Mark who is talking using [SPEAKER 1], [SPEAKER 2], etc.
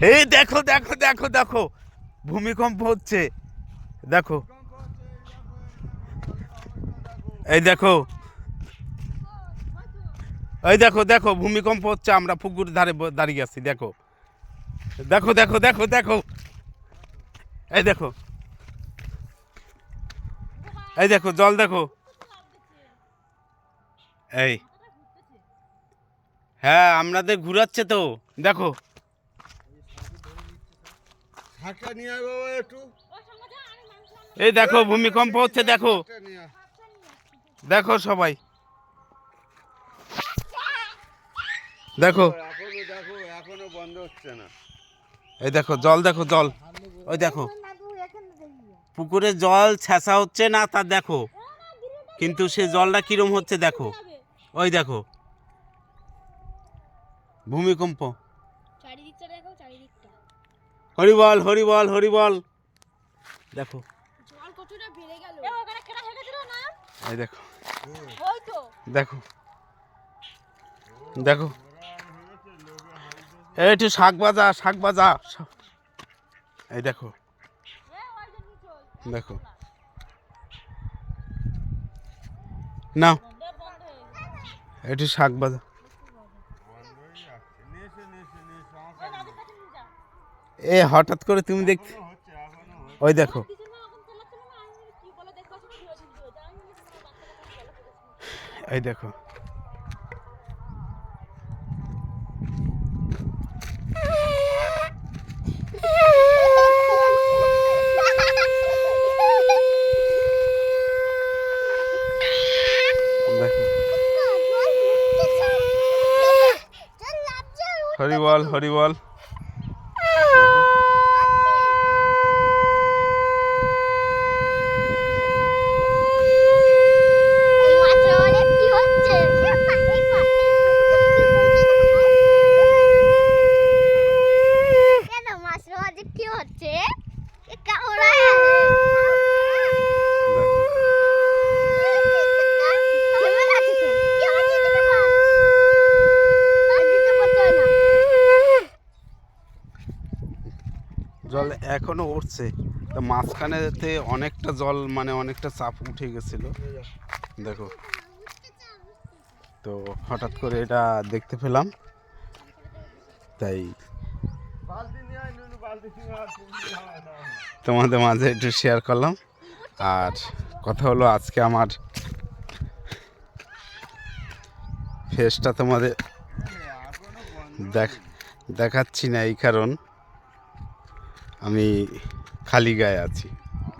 [SPEAKER 1] এই দেখো দেখো দেখো দেখো। ভূমিকম্প হচ্ছে। দেখো। এই দেখো। এই দেখো দেখো, ভূমিকম্প হচ্ছে, আমরা পুকুর ধারে দাঁড়িয়ে আছি, দেখো। দেখো দেখো দেখো দেখো। এই দেখো। এই দেখো, জল দেখো। এই। হ্যাঁ আপনাদের ঘুরাচ্ছে তো, দেখো। এই দেখো ভূমিকম্প হচ্ছে দেখো। দেখো সবাই। দেখো
[SPEAKER 2] এখনও বন্ধ হচ্ছে না।
[SPEAKER 1] এই দেখো জল দেখো জল। ওই দেখো। পুকুরে জল ছেঁচা হচ্ছে না তা দেখো। কিন্তু সে জলটা কিরম হচ্ছে দেখো। ওই দেখো। ভূমিকম্প।
[SPEAKER 3] চারিদিকটা দেখো চারিদিকটা।
[SPEAKER 1] হরিবল হরিবল হরিবল। দেখো। এই দেখো। দেখো। দেখো। এই একটু শাক বাজা শাক বাজা এই দেখো। দেখো। নাও। একটু শাক বাজা এ হঠাৎ করে তুমি দেখ ওই দেখো। এই দেখো। দেখো। হরিবল হরিবল
[SPEAKER 3] কি হচ্ছে এ কামড়া
[SPEAKER 1] দেখো
[SPEAKER 3] কেমন আছে তো কি হচ্ছে তুমি মা আজকে তো বলতে হয় না
[SPEAKER 1] জল এখনও উঠছে। তো মাঝখানেতে অনেকটা জল মানে অনেকটা চাপ উঠে গেছিল। দেখো। তো হঠাৎ করে এটা দেখতে পেলাম। তাই। তোমাদের মাঝে একটু শেয়ার করলাম। আর কথা হলো আজকে আমার ফেসটা তোমাদের দেখ দেখাচ্ছি না এই কারণ। আমি খালি গায়ে আছি।